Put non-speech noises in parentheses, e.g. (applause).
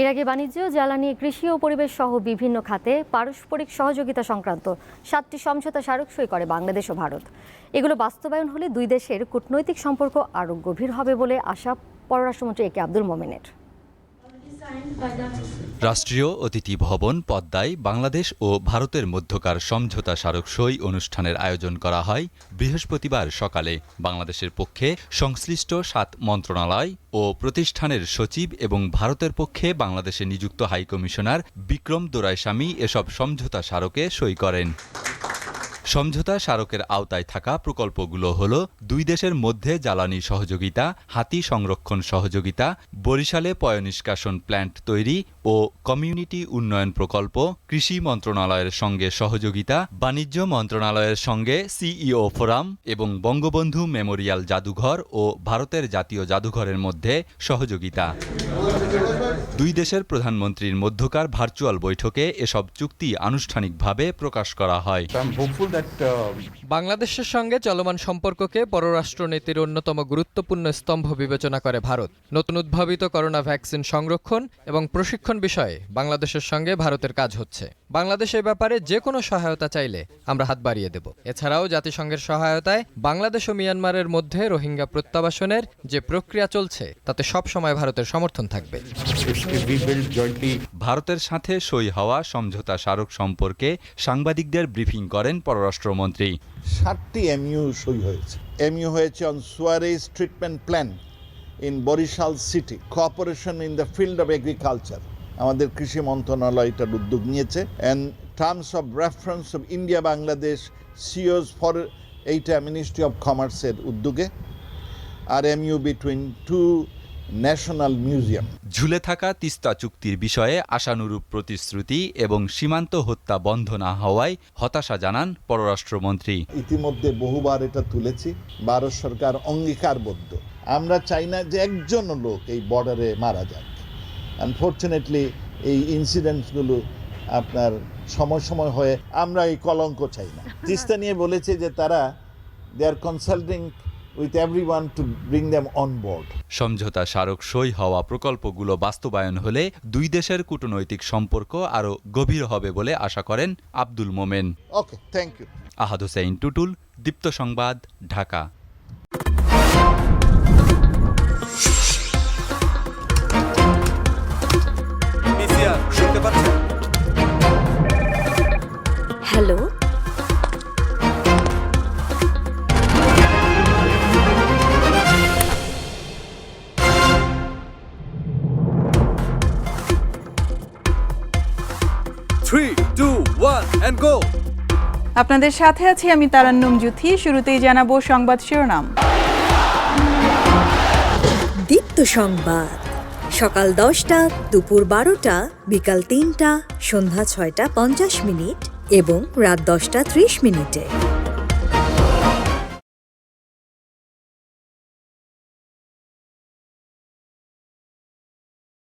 এর আগে বাণিজ্য, জ্বালানি, কৃষি ও পরিবেশ সহ বিভিন্ন খাতে পারস্পরিক সহযোগিতা সংক্রান্ত সাতটি সমঝোতা স্মারক সই করে বাংলাদেশ ও ভারত। এগুলো বাস্তবায়ন হলে দুই দেশের কূটনৈতিক সম্পর্ক আরও গভীর হবে বলে আশা পররাষ্ট্রমন্ত্রী এ কে আব্দুল মোমেনের। রাষ্ট্রীয় অতিথি ভবন, পদ্মায় বাংলাদেশ ও ভারতের মধ্যকার সমঝোতা স্মারক সই অনুষ্ঠানের আয়োজন করা হয় বৃহস্পতিবার সকালে। বাংলাদেশের পক্ষে সংশ্লিষ্ট সাত মন্ত্রণালয় ও প্রতিষ্ঠানের সচিব এবং ভারতের পক্ষে বাংলাদেশে নিযুক্ত হাইকমিশনার বিক্রম দোরাইস্বামী এসব সমঝোতা স্মারকে সই করেন। সমঝোতা স্মারকের আওতায় থাকা প্রকল্পগুলো হল দুই দেশের মধ্যে জ্বালানি সহযোগিতা, হাতি সংরক্ষণ সহযোগিতা, বরিশালে পয়নিষ্কাশন প্ল্যান্ট তৈরি ও কমিউনিটি উন্নয়ন প্রকল্প কৃষি মন্ত্রণালয়ের সঙ্গে সহযোগিতা বাণিজ্য মন্ত্রণালয়ের সঙ্গে সিইও ফোরাম এবং বঙ্গবন্ধু মেমোরিয়াল জাদুঘর ও ভারতের জাতীয় জাদুঘরের মধ্যে সহযোগিতা। দুই দেশের প্রধানমন্ত্রীর মধ্যকার ভার্চুয়াল বৈঠকে এসব চুক্তি আনুষ্ঠানিকভাবে প্রকাশ করা হয়। Uh, বাংলাদেশের সঙ্গে চলমান সম্পর্ককে পররাষ্ট্রনীতির অন্যতম গুরুত্বপূর্ণ স্তম্ভ বিবেচনা করে ভারত। নতুন উদ্ভাবিত করোনা ভ্যাকসিন সংরক্ষণ এবং প্রশিক্ষণ বিষয়ে বাংলাদেশের সঙ্গে ভারতের কাজ হচ্ছে। বাংলাদেশ এ ব্যাপারে যে কোনো সহায়তা চাইলে আমরা হাত বাড়িয়ে দেব। এছাড়াও জাতিসংঘের সহায়তায় বাংলাদেশ ও মিয়ানমারের মধ্যে রোহিঙ্গা প্রত্যাবাসনের যে প্রক্রিয়া চলছে তাতে সবসময় ভারতের সমর্থন থাকবে। ভারতের সাথে সই হওয়া সমঝোতা স্মারক সম্পর্কে সাংবাদিকদের ব্রিফিং করেন পররাষ্ট্রমন্ত্রী। সাতটি এমইউ সই হয়েছে। এমইউ হয়েছে on sewerage treatment plan in Barishal city cooperation in the field of agriculture আমাদের কৃষি মন্ত্রণালয় এটার উদ্যোগ নিয়েছে। And terms of reference of India Bangladesh CEOs for এইটা মিনিস্ট্রি অফ কমার্সের উদ্যোগে। আর MoU between two national museum ঝুলে থাকা তিস্তা চুক্তির বিষয়ে আশানুরূপ প্রতিশ্রুতি এবং সীমান্ত হত্যা বন্ধ না হওয়ায় হতাশা জানান পররাষ্ট্রমন্ত্রী। ইতিমধ্যে বহুবার এটা তুলেছি ভারত সরকার অঙ্গীকারবদ্ধ। আমরা চাই না যে একজন লোক এই বর্ডারে মারা যাক। আনফর্চুনেটলি এই ইনসিডেন্টসগুলো আপনার সময় সময় হয়ে আমরা এই কলঙ্ক চাই না। (laughs) তিস্তা নিয়ে বলেছে যে তারা they are consulting with everyone to bring them on board সমঝোতা স্মারক সই হওয়া প্রকল্পগুলো বাস্তবায়ন হলে দুই দেশের কূটনৈতিক সম্পর্ক আরও গভীর হবে বলে আশা করেন Abdul Momen. Okay thank you Ahad Hossain Tutul Deepto সংবাদ Dhaka. Three two one and go আপনাদের সাথে আছি আমি তারান্নুম জুথি শুরুতেই জানাব সংবাদ শিরোনাম। দীপ্ত সংবাদ। সকাল দশটা দুপুর বারোটা বিকাল তিনটা সন্ধ্যা ছয়টা পঞ্চাশ মিনিট এবং রাত দশটা ত্রিশ মিনিটে।